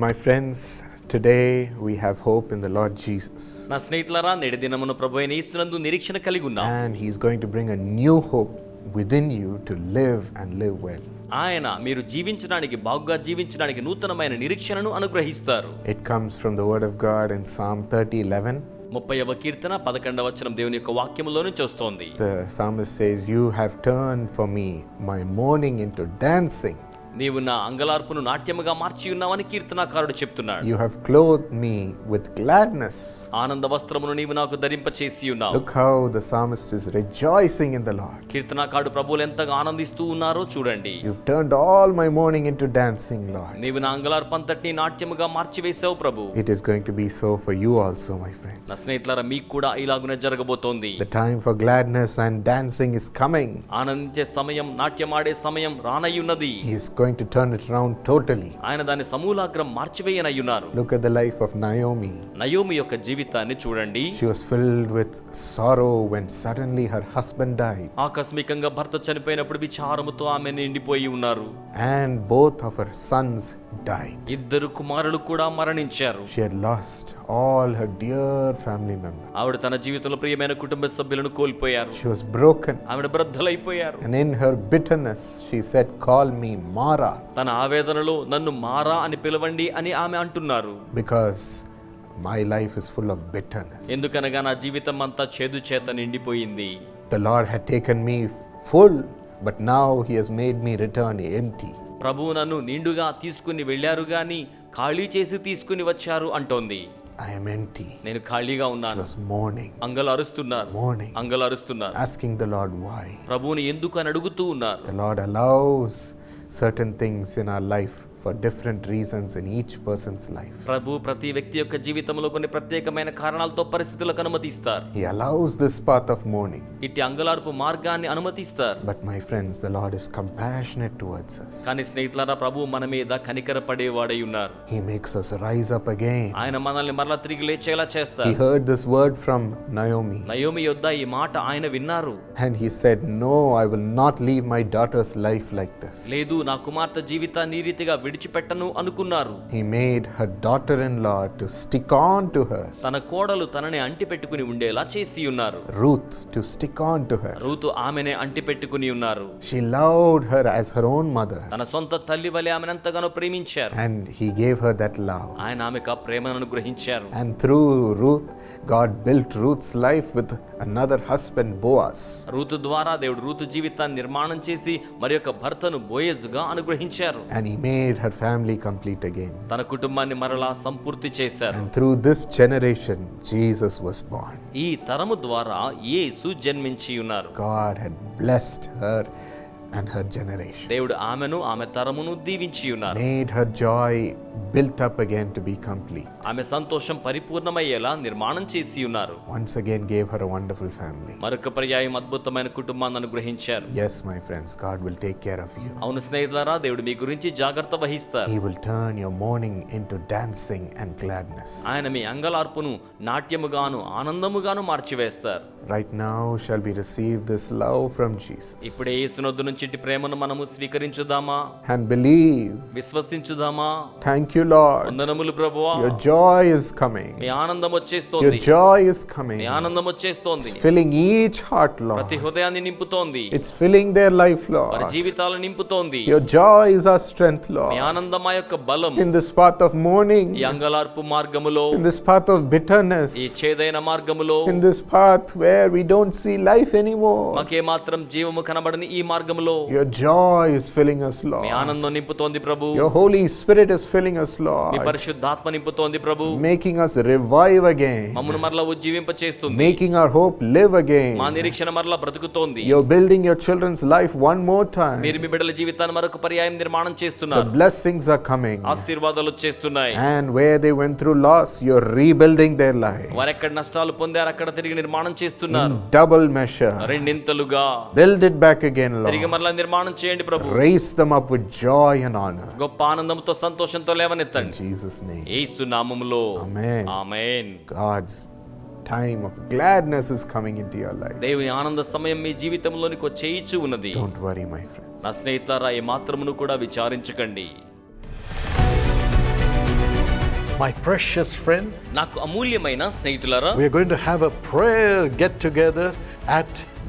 My friends today we have hope in the Lord Jesus నా స్నేహితులారా నేడు దినమున ప్రభు అయిన నిరీక్షణ కలిగి ఉన్నా. And he's going to bring a new hope with in you to live and live well ఆయన మీరు జీవించడానికి బాగుగా జీవించడానికి నూతనమైన నిరీక్షణను అనుగ్రహిస్తారు. It comes from the word of God in Psalm thirty eleven ముప్పైవ కీర్తన పదకొండవ వచనం దేవుని యొక్క వాక్యములో నుంచి వస్తోంది the Psalm says you have turn for me my mourning into dancing నీవు నా అంగలార్పును నాట్యముగా మార్చి ఉన్నావని కీర్తనకారుడు చెప్తున్నాడు. You have cloth me with gladness ఆనంద వస్త్రమును నీవు నాకు ధరింప చేసి ఉన్నావు look the psalmist rejoicing in the Lord కీర్తనకారుడు ప్రభువులు ఎంతగా ఆనందిస్తూ ఉన్నారో చూడండి. You turned all my mourning into dancing Lord నీవు నా అంగలార్పు అంతటిని నాట్యముగా మార్చి వేసావు ప్రభు. It is going to be so for you also my friends నా స్నేహితులారా మీకు కూడా ఇలాగనే జరగబోతోంది. The time for gladness and dancing is coming ఆనందించే సమయం నాట్యం ఆడే సమయం రానయ్యున్నది. హి going to turn it around totally. ఆయన దాని సమూలాగ్రం మార్చివేయనయ్యున్నారు Look at the life of Naomi. Naomi యొక్క జీవితాన్ని చూడండి She was filled with sorrow when suddenly her husband died, ఆకస్మికంగా భర్త చనిపోయినప్పుడు విచారముతో ఆమె నిండిపోయి ఉన్నారు and both of her sons died. ఇద్దరు కుమారులు కూడా మరణించారు She had lost all her dear family members. ఆవిడ తన జీవితంలో ప్రియమైన కుటుంబ సభ్యులను కోల్పోయారు She was broken, ఆవిడ బ్రద్దలైపోయారు and in her bitterness, she said, Call me మారా. తన ఆవేదనలో నన్ను మారా అని పిలవండి అని ఆమె అంటున్నారు. Because my life is full of bitterness ఎందుకనగా నా జీవితం అంతా చేదు చేత నిండిపోయింది. The Lord had taken me full but now he has made me return empty ప్రభు నన్ను నిండుగా తీసుకుని వెళ్ళారు గాని ఖాళీ చేసి తీసుకుని వచ్చారు అంటోంది. ఐ యామ్ ఎంప్టీ నేను ఖాళీగా ఉన్నాను. మార్నింగ్ అంగలు అరుస్తున్నారు. మార్నింగ్ అంగలు అరుస్తున్నారు. ఆస్కింగ్ ద లార్డ్ వై ప్రభువుని ఎందుకు అని అడుగుతూ ఉన్నారు. The lord allows certain things in our life for different reasons in each person's life. ప్రభు ప్రతి వ్యక్తి యొక్క జీవితంలో కొన్ని ప్రత్యేకమైన కారణాలతో పరిస్థితులకు అనుమతిస్తారు He allows this path of mourning. ఇట్టి అంగలార్పు మార్గాన్ని అనుమతిస్తారు But my friends, the Lord is compassionate towards us. కానీ స్నేహితులారా ప్రభు మన మీద కనికర పడేవాడై ఉన్నారు He makes us rise up again. ఆయన మనల్ని మరలా తిరిగి లేచేలా He చేస్తారు heard this word from Naomi Naomi యొద్ద ఈ మాట ఆయన విన్నారు and he said, No, I will not leave my daughter's life like this. లేదు నా కుమార్తె జీవితాన్ని ఈ రీతిగా విడిచిపెట్టను అనుకున్నారు. తన కోడలు తనని అంటి పెట్టుకుని ఉండేలా చేసి ఉన్నారు. Ruth stick on to her Ruth ఆమెనే అంటి పెట్టుకుని ఉన్నారు షి లవ్డ్ ఓన్ మదర్ తన సొంత తల్లి వలె ఆమెను ఎంతగానో ప్రేమించారు. And gave her that love ఆయన ఆమెకు ప్రేమను అనుగ్రహించారు. And through Ruth God built Ruth's life with another husband Boaz Ruth ద్వారా దేవుడు రూతు జీవితాన్ని నిర్మాణం చేసి మరి యొక్క భర్తను బోయస్గా అనుగ్రహించారు and her family complete again. తన కుటుంబాన్ని మరలా సంపూర్తి చేశారు And through this generation, Jesus was born. ఈ తరము ద్వారా యేసు జన్మించి ఉన్నారు God had blessed her and her generation, దేవుడు ఆమెను ఆమె తరమును దీవించి ఉన్నారు made her joy built up again to be complete. ఆమె సంతోషం పరిపూర్ణమయ్యేలా నిర్మాణం చేసి ఉన్నారు Once again, gave her a wonderful family. మరొక పర్యాయం అద్భుతమైన కుటుంబాన్ని అనుగ్రహించారు Yes, my friends, God will take care of you. అవును స్నేహితులారా దేవుడు మీ గురించి జాగ్రత్త వహిస్తారు He will turn your mourning into dancing and gladness. ఆయన మీ అంగలార్పును నాట్యముగాను ఆనందముగాను మార్చివేస్తారు Right now, shall we receive this love from Jesus ఇప్పుడే యేసునొద్దు నుంచి ఇట్టి ప్రేమను మనము స్వీకరించుదామా and believe. విశ్వసించుదామా Thank you, Lord. వందనములు ప్రభువా Your joy is coming. మీ ఆనందం Your వచ్చేస్తోంది joy is coming. మీ ఆనందం వచ్చేస్తోంది It's filling each heart, ప్రతి Lord. హృదయాన్ని నింపుతోంది It's filling their life, వారి Lord. జీవితాలు నింపుతోంది Your joy is our strength, me Lord. ఆనందం మా యొక్క బలం In this path of mourning, ఈ అంగలార్పు మార్గములో in this path of bitterness, ఈ చేదైన మార్గములో in this path where we don't see life anymore. మాకే మాత్రం జీవము కనబడని ఈ మార్గములో Your joy is filling us, me Lord. ఆనందం నింపుతోంది ప్రభు Your Holy Spirit is filling us, me Lord, పరిశుద్ధాత్మ నింపుతోంది ప్రభు making us revive again, మమ్మను మరలా ఉజ్జీవింప చేస్తుంది making our hope live again. మా నిరీక్షణ మరలా బ్రతుకుతోంది You're building your children's life one more time. మీరు మీ బిడ్డల జీవితాన్ని మరొక పర్యాయం నిర్మాణం The చేస్తున్నారు blessings are coming. ఆశీర్వాదాలు వచ్చేస్తున్నాయి And where they went through loss, you're rebuilding their life. వారు ఎక్కడ నష్టాలు పొందారు అక్కడ తిరిగి నిర్మాణం చేస్తున్నారు Double measure. రెండింతలుగా Build it back again, తిరిగి Lord. మరలా నిర్మాణం చేయండి ప్రభు Raise them up with joy and honor. గొప్ప ఆనందంతో సంతోషంతో లేవనెత్తండి Jesus' name. ఏసు నామములో Amen. Amen God's time of gladness is coming into your life. దేవుని ఆనంద సమయం మీ జీవితంలోనికి వచ్చేయిచు ఉన్నది Don't worry, my friends. నా స్నేహితులారా ఏ మాత్రమును కూడా విచారించకండి My precious friend, నాకు అమూల్యమైన స్నేహితులారా we are going to have a prayer get together at